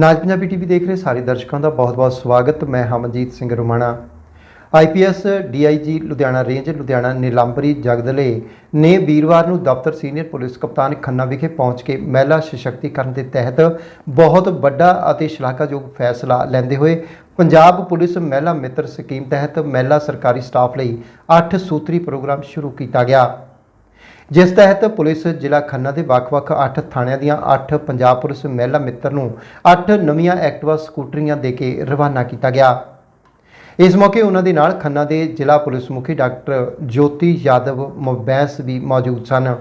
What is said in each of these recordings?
ਨਾਜ Punjabi TV ਦੇਖ ਰਹੇ ਸਾਰੇ ਦਰਸ਼ਕਾਂ ਦਾ ਬਹੁਤ-ਬਹੁਤ ਸਵਾਗਤ। ਮੈਂ Hamanjit Singh Rumana. IPS DIG Ludhiana range, Ludhiana Nilambari Jagdale ਨੇ ਵੀਰਵਾਰ ਨੂੰ ਦਫ਼ਤਰ ਸੀਨੀਅਰ ਪੁਲਿਸ ਕਪਤਾਨ ਖੰਨਾ ਵਿਖੇ ਪਹੁੰਚ ਕੇ ਮਹਿਲਾ ਸਸ਼ਕਤੀਕਰਨ ਦੇ ਤਹਿਤ ਬਹੁਤ ਵੱਡਾ ਅਤੇ ਸ਼ਲਾਘਾਯੋਗ ਫੈਸਲਾ ਲੈਂਦੇ ਹੋਏ ਪੰਜਾਬ ਪੁਲਿਸ ਮਹਿਲਾ ਮਿੱਤਰ ਸਕੀਮ ਤਹਿਤ ਮਹਿਲਾ ਸਰਕਾਰੀ ਸਟਾਫ ਲਈ 8 ਸੂਤਰੀ ਪ੍ਰੋਗਰਾਮ ਸ਼ੁਰੂ ਕੀਤਾ ਗਿਆ। ਜਿਸ ਤਹਿਤ ਪੁਲਿਸ ਜ਼ਿਲ੍ਹਾ ਖੰਨਾ ਦੇ ਵੱਖ-ਵੱਖ 8 ਥਾਣਿਆਂ ਦੀਆਂ 8 ਪੰਜਾਬ ਪੁਲਿਸ ਮਹਿਲਾ ਮਿੱਤਰ ਨੂੰ 8 ਨਵੀਆਂ ਐਕਟਿਵਾ ਸਕੂਟਰੀਆਂ ਦੇ ਕੇ ਰਵਾਨਾ ਕੀਤਾ ਗਿਆ। ਇਸ ਮੌਕੇ ਉਹਨਾਂ ਦੇ ਨਾਲ ਖੰਨਾ ਦੇ ਜ਼ਿਲ੍ਹਾ ਪੁਲਿਸ ਮੁਖੀ ਡਾਕਟਰ ਜੋਤੀ ਯਾਦਵ ਮੁਬੈਸ ਵੀ ਮੌਜੂਦ ਸਨ।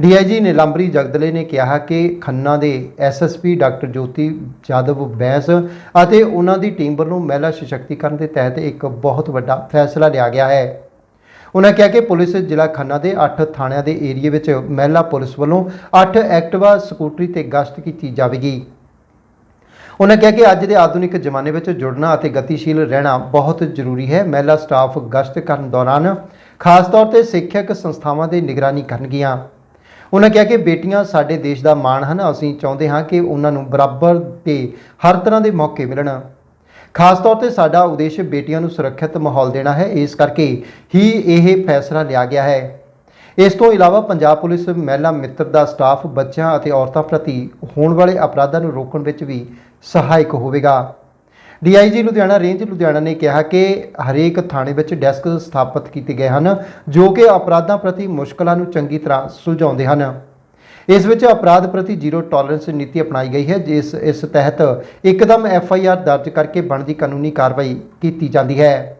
ਡੀਆਈਜੀ ਨੀਲਾਂਬਰੀ ਜਗਦਲੇ ਨੇ ਕਿਹਾ ਕਿ ਖੰਨਾ ਦੇ ਐਸਐਸਪੀ ਡਾਕਟਰ ਜੋਤੀ ਯਾਦਵ ਬੈਂਸ ਅਤੇ ਉਹਨਾਂ ਦੀ ਟੀਮ ਵੱਲੋਂ ਮਹਿਲਾ ਸਸ਼ਕਤੀਕਰਨ ਦੇ ਤਹਿਤ ਇੱਕ ਬਹੁਤ ਵੱਡਾ ਫੈਸਲਾ ਲਿਆ ਗਿਆ ਹੈ। ਉਹਨਾਂ ਕਿਹਾ ਕਿ ਪੁਲਿਸ ਜ਼ਿਲ੍ਹਾ ਖੰਨਾ ਦੇ 8 ਥਾਣਿਆਂ ਦੇ ਏਰੀਏ ਵਿੱਚ ਮਹਿਲਾ ਪੁਲਿਸ ਵੱਲੋਂ 8 ਐਕਟਿਵਾ ਸਕੂਟਰੀ ਤੇ ਗਸ਼ਤ ਕੀਤੀ ਜਾਵੇਗੀ। ਉਹਨਾਂ ਕਿਹਾ ਕਿ ਅੱਜ ਦੇ ਆਧੁਨਿਕ ਜ਼ਮਾਨੇ ਵਿੱਚ ਜੁੜਨਾ ਅਤੇ ਗਤੀਸ਼ੀਲ ਰਹਿਣਾ ਬਹੁਤ ਜ਼ਰੂਰੀ ਹੈ। ਮਹਿਲਾ ਸਟਾਫ ਗਸ਼ਤ ਕਰਨ ਦੌਰਾਨ ਖਾਸ ਤੌਰ ਤੇ ਸਿੱਖਿਅਕ ਸੰਸਥਾਵਾਂ ਦੀ ਨਿਗਰਾਨੀ ਕਰਨਗੀਆਂ। ਉਹਨਾਂ ਕਿਹਾ ਕਿ ਬੇਟੀਆਂ ਸਾਡੇ ਦੇਸ਼ ਦਾ ਮਾਣ ਹਨ। ਅਸੀਂ ਚਾਹੁੰਦੇ ਹਾਂ ਕਿ ਉਹਨਾਂ ਨੂੰ ਬਰਾਬਰ ਤੇ ਹਰ ਤਰ੍ਹਾਂ ਦੇ ਮੌਕੇ ਮਿਲਣ। ਖਾਸ ਤੌਰ ਤੇ ਸਾਡਾ ਉਦੇਸ਼ ਬੇਟੀਆਂ ਨੂੰ ਸੁਰੱਖਿਅਤ ਮਾਹੌਲ ਦੇਣਾ ਹੈ, ਇਸ ਕਰਕੇ ਹੀ ਇਹ ਫੈਸਲਾ ਲਿਆ ਗਿਆ ਹੈ। ਇਸ ਤੋਂ ਇਲਾਵਾ ਪੰਜਾਬ ਪੁਲਿਸ ਮਹਿਲਾ ਮਿੱਤਰ ਦਾ ਸਟਾਫ, ਬੱਚਿਆਂ ਅਤੇ ਔਰਤਾਂ ਪ੍ਰਤੀ ਹੋਣ ਵਾਲੇ ਅਪਰਾਧਾਂ ਨੂੰ ਰੋਕਣ ਵਿੱਚ ਵੀ ਸਹਾਇਕ ਹੋਵੇਗਾ। ਡੀਆਈਜੀ ਲੁਧਿਆਣਾ, ਰੇਂਜ ਲੁਧਿਆਣਾ ਨੇ ਕਿਹਾ ਕਿ ਹਰੇਕ ਥਾਣੇ ਵਿੱਚ ਡੈਸਕ ਸਥਾਪਿਤ ਕੀਤੇ ਗਏ ਹਨ, ਜੋ ਕਿ ਅਪਰਾਧਾਂ ਪ੍ਰਤੀ ਮੁਸ਼ਕਲਾਂ ਨੂੰ ਚੰਗੀ ਤਰ੍ਹਾਂ ਸੁਲਝਾਉਂਦੇ ਹਨ। ਇਸ ਵਿੱਚ ਅਪਰਾਧ ਪ੍ਰਤੀ ਜ਼ੀਰੋ ਟੋਲਰੈਂਸ ਨੀਤੀ ਅਪਣਾਈ ਗਈ ਹੈ, ਜਿਸ, ਇਸ ਤਹਿਤ ਇੱਕਦਮ ਐਫ ਆਈ ਆਰ ਦਰਜ ਕਰਕੇ ਬਣਦੀ ਕਾਨੂੰਨੀ ਕਾਰਵਾਈ ਕੀਤੀ ਜਾਂਦੀ ਹੈ।